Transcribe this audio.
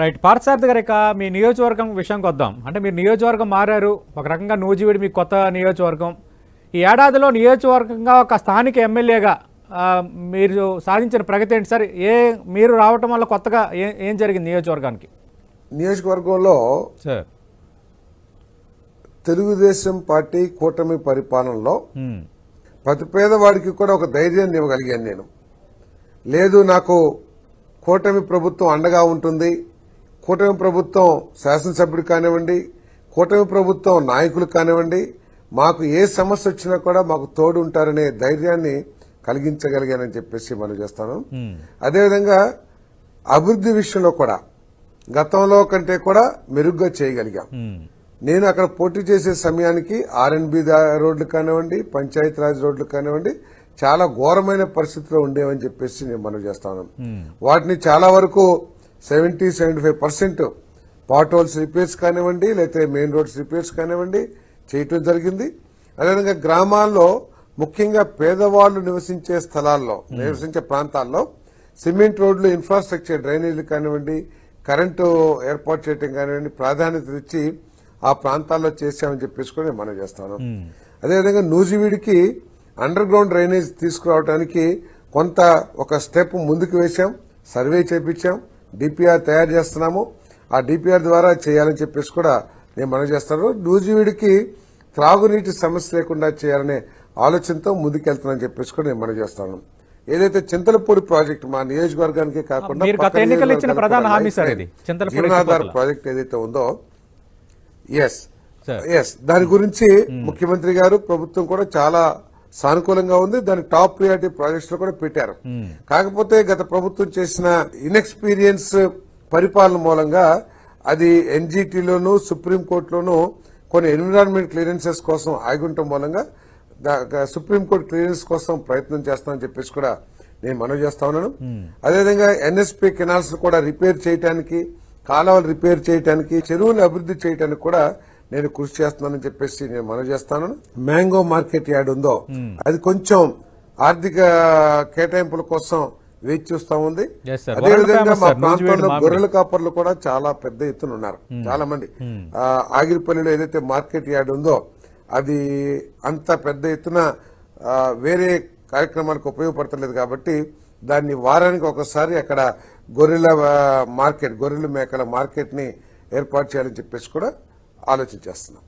Right Parthasarathi గారు ఇక మీ నియోజకవర్గం విషయంకి వద్దాం. అంటే మీరు నియోజకవర్గం మారారు ఒక రకంగా నూజివీడి మీ కొత్త నియోజకవర్గం. ఈ ఏడాదిలో నియోజకవర్గంగా ఒక స్థానిక ఎమ్మెల్యేగా మీరు సాధించిన ప్రగతి ఏంటి సార్? ఏ మీరు రావటం వల్ల కొత్తగా ఏ ఏం జరిగింది నియోజకవర్గానికి? నియోజకవర్గంలో సార్. తెలుగుదేశం పార్టీ కూటమి పరిపాలనలో ప్రతి పేదవాడికి కూడా ఒక ధైర్యాన్ని ఇవ్వగలిగాను నేను. లేదు నాకు కూటమి ప్రభుత్వం అండగా ఉంటుంది కూటమి ప్రభుత్వం శాసనసభ్యుడు కానివ్వండి కూటమి ప్రభుత్వం నాయకులు కానివ్వండి మాకు ఏ సమస్య వచ్చినా కూడా మాకు తోడు ఉంటారనే ధైర్యాన్ని కలిగించగలిగానని చెప్పేసి మనం చేస్తాను. అదేవిధంగా అభివృద్ధి విషయంలో కూడా గతంలో కంటే కూడా మెరుగ్గా చేయగలిగాం. నేను అక్కడ పోటీ చేసే సమయానికి ఆర్ఎన్బి రోడ్లు కానివ్వండి పంచాయతీరాజ్ రోడ్లు కానివ్వండి చాలా ఘోరమైన పరిస్థితిలో ఉండేవని చెప్పేసి నేను మనం చేస్తాను. వాటిని చాలా వరకు seventy seventy five percent pot holes repairs కానివ్వండి లేకపోతే మెయిన్ రోడ్స్ రిపేర్స్ కానివ్వండి చేయటం జరిగింది. అదేవిధంగా గ్రామాల్లో ముఖ్యంగా పేదవాళ్ళు నివసించే స్థలాల్లో నివసించే ప్రాంతాల్లో సిమెంట్ రోడ్లు ఇన్ఫ్రాస్ట్రక్చర్ డ్రైనేజీలు కానివ్వండి కరెంటు ఏర్పాటు చేయటం కానివ్వండి ప్రాధాన్యత ఇచ్చి ఆ ప్రాంతాల్లో చేశామని చెప్పేసి కూడా నేను మనం చేస్తాను. అదేవిధంగా నూజివీడికి అండర్ గ్రౌండ్ డ్రైనేజ్ తీసుకురావడానికి కొంత ఒక స్టెప్ ముందుకు వేశాం సర్వే చేపించాం. డిపిఆర్ తయారు చేస్తున్నాము. ఆ డిపిఆర్ ద్వారా చేయాలని చెప్పేసి కూడా నేను మనం చేస్తాను. నూజివీడికి త్రాగునీటి సమస్య లేకుండా చేయాలనే ఆలోచనతో ముందుకెళ్తానని చెప్పేసి కూడా నేను మనం చేస్తాను. ఏదైతే చింతలపూడి ప్రాజెక్ట్ మా నియోజకవర్గానికి కాకుండా జీవనాధార. ప్రాజెక్ట్ ఏదైతే ఉందో ఎస్. ఎస్ దాని గురించి ముఖ్యమంత్రి గారు ప్రభుత్వం కూడా చాలా సానుకూలంగా ఉంది. దాని టాప్ ప్రియారిటీ ప్రాజెక్ట్స్లో కూడా పెట్టారు. కాకపోతే గత ప్రభుత్వం చేసిన ఇన్ఎక్స్పీరియన్స్ పరిపాలన మూలంగా అది ఎన్జిటిలోను సుప్రీంకోర్టులోను కొన్ని ఎన్విరాన్మెంట్ క్లియరెన్సెస్ కోసం ఆగుంటం మూలంగా సుప్రీంకోర్టు క్లియరెన్స్ కోసం ప్రయత్నం చేస్తామని చెప్పేసి కూడా నేను మనవి చేస్తా ఉన్నాను. అదేవిధంగా ఎన్ఎస్పి కెనాల్స్ కూడా రిపేర్ చేయడానికి కాలువలు రిపేర్ చేయడానికి చెరువులు అభివృద్ధి చేయడానికి కూడా నేను కృషి చేస్తున్నానని చెప్పేసి నేను మనవి చేస్తాను. మ్యాంగో మార్కెట్ యార్డ్ ఉందో అది కొంచెం ఆర్థిక కేటాయింపుల కోసం వేచి చూస్తా ఉంది. అదేవిధంగా మా ప్రాంతంలో. గొర్రెల కాపర్లు కూడా చాలా పెద్ద ఎత్తున ఉన్నారు. చాలా మంది ఆ, ఆగిరిపల్లిలో ఏదైతే మార్కెట్ యార్డ్ ఉందో అది అంత పెద్ద ఎత్తున వేరే కార్యక్రమాలకు ఉపయోగపడతలేదు కాబట్టి దాన్ని వారానికి ఒకసారి అక్కడ గొర్రెల మార్కెట్ గొర్రెల మేకల మార్కెట్ని ఏర్పాటు చేయాలని చెప్పేసి కూడా ఆలోచన చేస్తున్నాం.